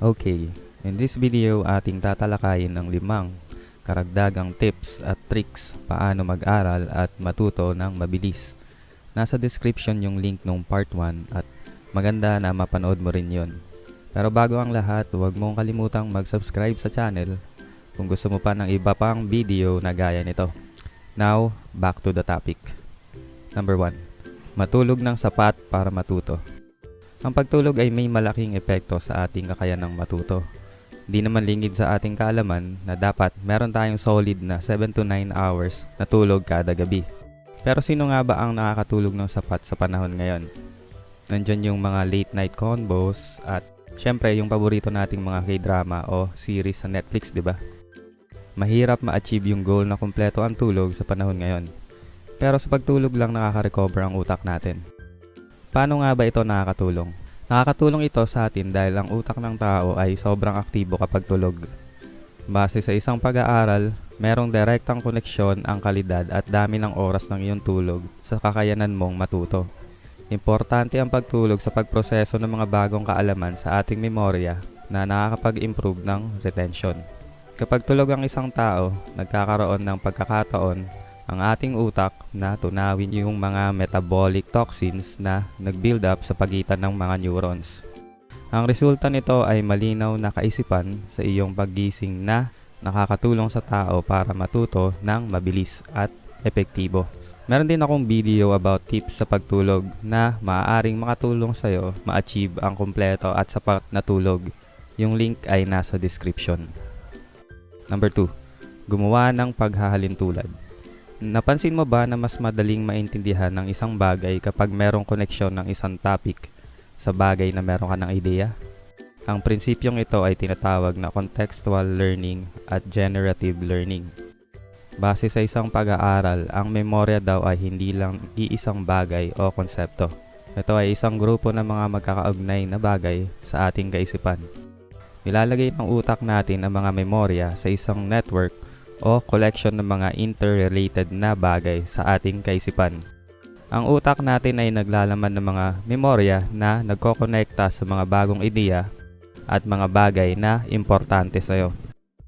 Okay, in this video ating tatalakayin ang limang karagdagang tips at tricks paano mag-aral at matuto ng mabilis. Nasa description yung link nung part 1 at maganda na mapanood mo rin yon. Pero bago ang lahat, huwag mong kalimutang mag-subscribe sa channel kung gusto mo pa ng iba pang video na gaya nito. Now, back to the topic. Number 1. Matulog ng sapat para matuto. Ang pagtulog ay may malaking epekto sa ating kakayanang matuto. Di naman lingid sa ating kaalaman na dapat meron tayong solid na 7 to 9 hours na tulog kada gabi. Pero sino nga ba ang nakakatulog ng sapat sa panahon ngayon? Nandyan yung mga late night combos at syempre yung paborito nating mga k-drama o series sa Netflix, di ba? Mahirap ma-achieve yung goal na kumpleto ang tulog sa panahon ngayon. Pero sa pagtulog lang nakaka-recover ang utak natin. Paano nga ba ito nakakatulong? Nakakatulong ito sa atin dahil ang utak ng tao ay sobrang aktibo kapag tulog. Base sa isang pag-aaral, merong direktang koneksyon ang kalidad at dami ng oras ng iyong tulog sa kakayanan mong matuto. Importante ang pagtulog sa pagproseso ng mga bagong kaalaman sa ating memorya na nakakapag-improve ng retention. Kapag tulog ang isang tao, nagkakaroon ng pagkakataon ang ating utak na tunawin yung mga metabolic toxins na nag-build up sa pagitan ng mga neurons. Ang resulta nito ay malinaw na kaisipan sa iyong paggising na nakakatulong sa tao para matuto ng mabilis at epektibo. Meron din akong video about tips sa pagtulog na maaaring makatulong sa iyo ma-achieve ang kumpleto at sapat na tulog. Yung link ay nasa description. Number 2. Gumawa ng paghahalin tulad. Napansin mo ba na mas madaling maintindihan ng isang bagay kapag merong koneksyon ng isang topic sa bagay na meron ka ng ideya? Ang prinsipyong ito ay tinatawag na contextual learning at generative learning. Base sa isang pag-aaral, ang memorya daw ay hindi lang iisang bagay o konsepto. Ito ay isang grupo ng mga magkakaugnay na bagay sa ating kaisipan. Nilalagay ng utak natin ang mga memorya sa isang network o collection ng mga interrelated na bagay sa ating kaisipan. Ang utak natin ay naglalaman ng mga memorya na nagkokonekta sa mga bagong ideya at mga bagay na importante sa iyo.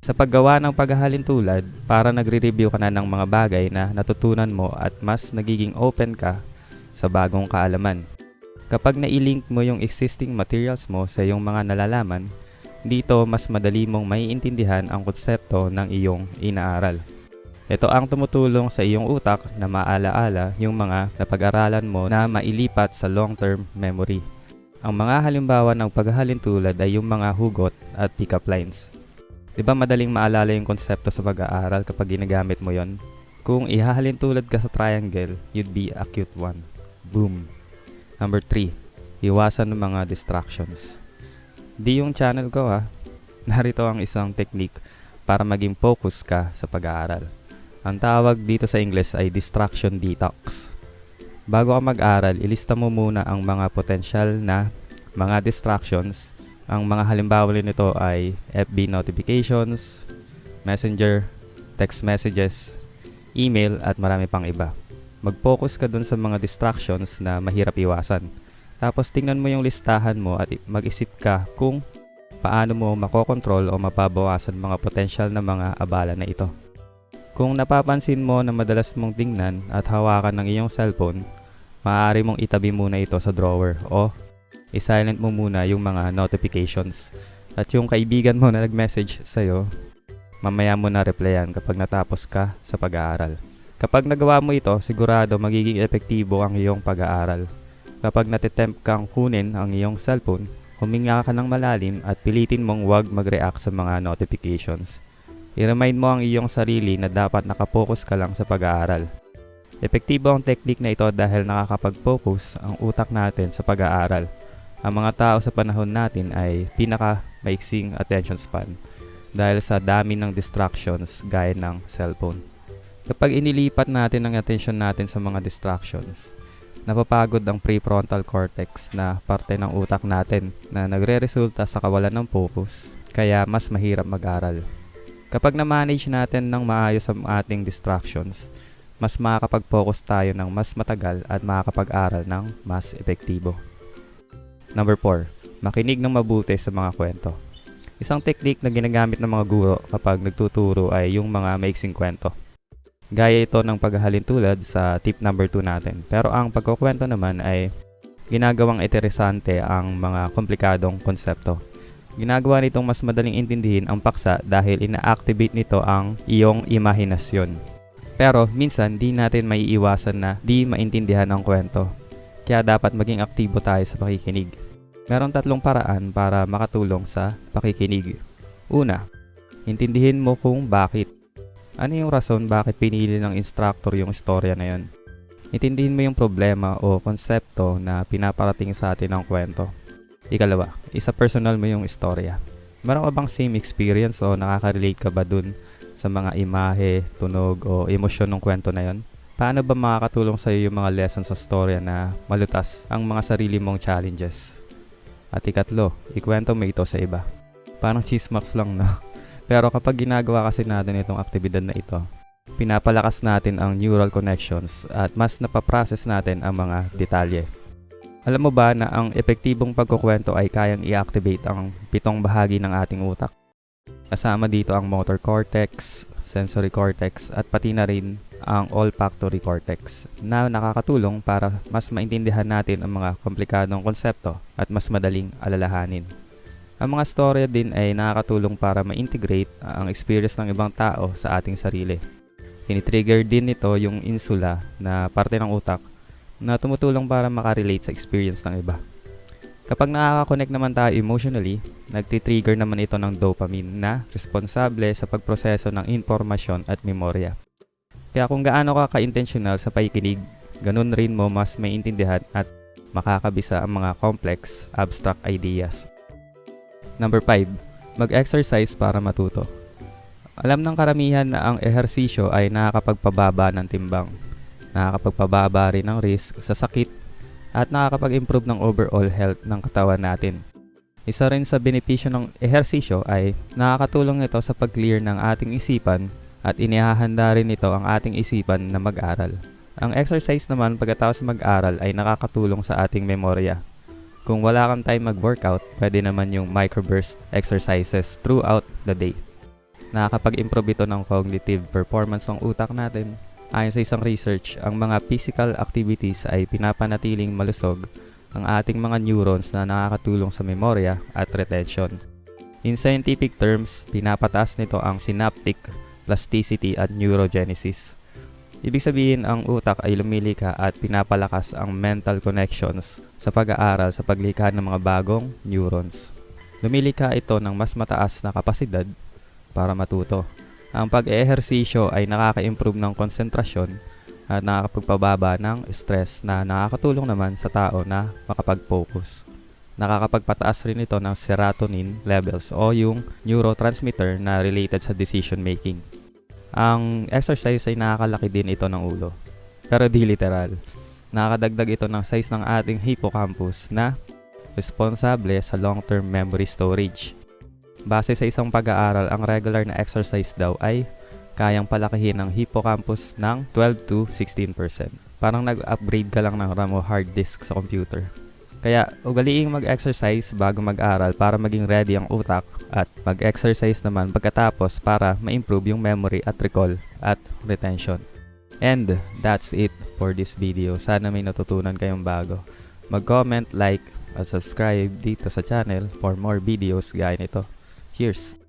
Sa paggawa ng paghahalin tulad, para nagre-review ka na ng mga bagay na natutunan mo at mas nagiging open ka sa bagong kaalaman. Kapag nailink mo yung existing materials mo sa iyong mga nalalaman, dito mas madali mong maiintindihan ang konsepto ng iyong inaaral. Ito ang tumutulong sa iyong utak na maalaala yung mga napag-aralan mo na mailipat sa long-term memory. Ang mga halimbawa ng paghahalin tulad ay yung mga hugot at pick-up lines. Di ba madaling maalala yung konsepto sa pag-aaral kapag ginagamit mo yon? Kung ihahalin tulad ka sa triangle, you'd be a cute one. Boom! Number 3. Iwasan ng mga distractions. Di yung channel ko ha. Narito ang isang technique para maging focus ka sa pag-aaral. Ang tawag dito sa English ay distraction detox. Bago ka mag-aral, ilista mo muna ang mga potensyal na mga distractions. Ang mga halimbawa nito ay FB notifications, messenger, text messages, email at marami pang iba. Mag-focus ka dun sa mga distractions na mahirap iwasan. Tapos tingnan mo yung listahan mo at mag-isip ka kung paano mo makokontrol o mapabawasan mga potensyal na mga abala na ito. Kung napapansin mo na madalas mong tingnan at hawakan ng iyong cellphone, maaari mong itabi muna ito sa drawer o i-silent mo muna yung mga notifications. At yung kaibigan mo na nag-message sa'yo, mamaya mo na replyan kapag natapos ka sa pag-aaral. Kapag nagawa mo ito, sigurado magiging epektibo ang iyong pag-aaral. Kapag natitempt kang kunin ang iyong cellphone, huminga ka ng malalim at pilitin mong huwag mag-react sa mga notifications. I-remind mo ang iyong sarili na dapat nakapokus ka lang sa pag-aaral. Epektibo ang technique na ito dahil nakakapag-focus ang utak natin sa pag-aaral. Ang mga tao sa panahon natin ay pinaka maiksing attention span dahil sa dami ng distractions gaya ng cellphone. Kapag inilipat natin ang attention natin sa mga distractions, napapagod ang prefrontal cortex na parte ng utak natin na nagre-resulta sa kawalan ng focus, kaya mas mahirap mag-aral. Kapag na-manage natin ng maayos ang ating distractions, mas makakapag-focus tayo ng mas matagal at makakapag-aral ng mas epektibo. Number 4. Makinig ng mabuti sa mga kwento. Isang technique na ginagamit ng mga guro kapag nagtuturo ay yung mga maiksing kwento. Gaya ito ng paghahalin tulad sa tip number 2 natin. Pero ang pagkukwento naman ay ginagawang interesante ang mga komplikadong konsepto. Ginagawa nitong mas madaling intindihin ang paksa dahil ina-activate nito ang iyong imahinasyon. Pero minsan di natin maiiwasan na di maintindihan ang kwento. Kaya dapat maging aktibo tayo sa pakikinig. Meron tatlong paraan para makatulong sa pakikinig. Una, intindihin mo kung bakit. Ano yung rason bakit pinili ng instructor yung istorya na yun? Intindihin mo yung problema o konsepto na pinaparating sa atin ng kwento. Ikalawa, isa personal mo yung istorya. Meron ka bang same experience o nakaka-relate ka ba dun sa mga imahe, tunog o emosyon ng kwento na yon? Paano ba makakatulong sa iyo yung mga lessons sa storya na malutas ang mga sarili mong challenges? At ikatlo, ikwento mo ito sa iba. Parang chismax lang no? Pero kapag ginagawa kasi natin itong aktibidad na ito, pinapalakas natin ang neural connections at mas napaprocess natin ang mga detalye. Alam mo ba na ang epektibong pagkukwento ay kayang i-activate ang pitong bahagi ng ating utak? Kasama dito ang motor cortex, sensory cortex at pati na rin ang olfactory cortex na nakakatulong para mas maintindihan natin ang mga komplikadong konsepto at mas madaling alalahanin. Ang mga storya din ay nakakatulong para ma-integrate ang experience ng ibang tao sa ating sarili. Tinitrigger din nito yung insula na parte ng utak na tumutulong para makarelate sa experience ng iba. Kapag nakaka-connect naman tayo emotionally, nagtitrigger naman ito ng dopamine na responsable sa pagproseso ng informasyon at memorya. Kaya kung gaano ka ka-intentional sa pakikinig, ganun rin mo mas maintindihan at makakabisa ang mga complex, abstract ideas. Number 5. Mag-exercise para matuto. Alam ng karamihan na ang ehersisyo ay nakakapagpababa ng timbang, nakakapagpababa rin ng risk sa sakit, at nakakapag-improve ng overall health ng katawan natin. Isa rin sa benepisyo ng ehersisyo ay nakakatulong ito sa pag-clear ng ating isipan at inihahanda rin ito ang ating isipan na mag-aral. Ang exercise naman pagkatapos mag-aral ay nakakatulong sa ating memorya. Kung wala kang time mag-workout, pwede naman yung microburst exercises throughout the day. Nakakapag-improve ito ng cognitive performance ng utak natin. Ayon sa isang research, ang mga physical activities ay pinapanatiling malusog ang ating mga neurons na nakakatulong sa memorya at retention. In scientific terms, pinapataas nito ang synaptic plasticity at neurogenesis. Ibig sabihin ang utak ay lumilika at pinapalakas ang mental connections sa pag-aaral sa paglikha ng mga bagong neurons. Lumilika ito ng mas mataas na kapasidad para matuto. Ang pag-ehersisyo ay nakaka-improve ng konsentrasyon at nakakapagpababa ng stress na nakakatulong naman sa tao na makapag-focus. Nakakapagpataas rin ito ng serotonin levels o yung neurotransmitter na related sa decision making. Ang exercise ay nakakalaki din ito ng ulo. Pero di literal. Nakakadagdag ito ng size ng ating hippocampus na responsable sa long-term memory storage. Base sa isang pag-aaral, ang regular na exercise daw ay kayang palakihin ng hippocampus ng 12 to 16%. Parang nag-upgrade ka lang ng RAM o hard disk sa computer. Kaya ugaliing mag-exercise bago mag-aral para maging ready ang utak at mag-exercise naman pagkatapos para ma-improve yung memory at recall at retention. And that's it for this video. Sana may natutunan kayong bago. Mag-comment, like, at subscribe dito sa channel for more videos gaya nito. Cheers!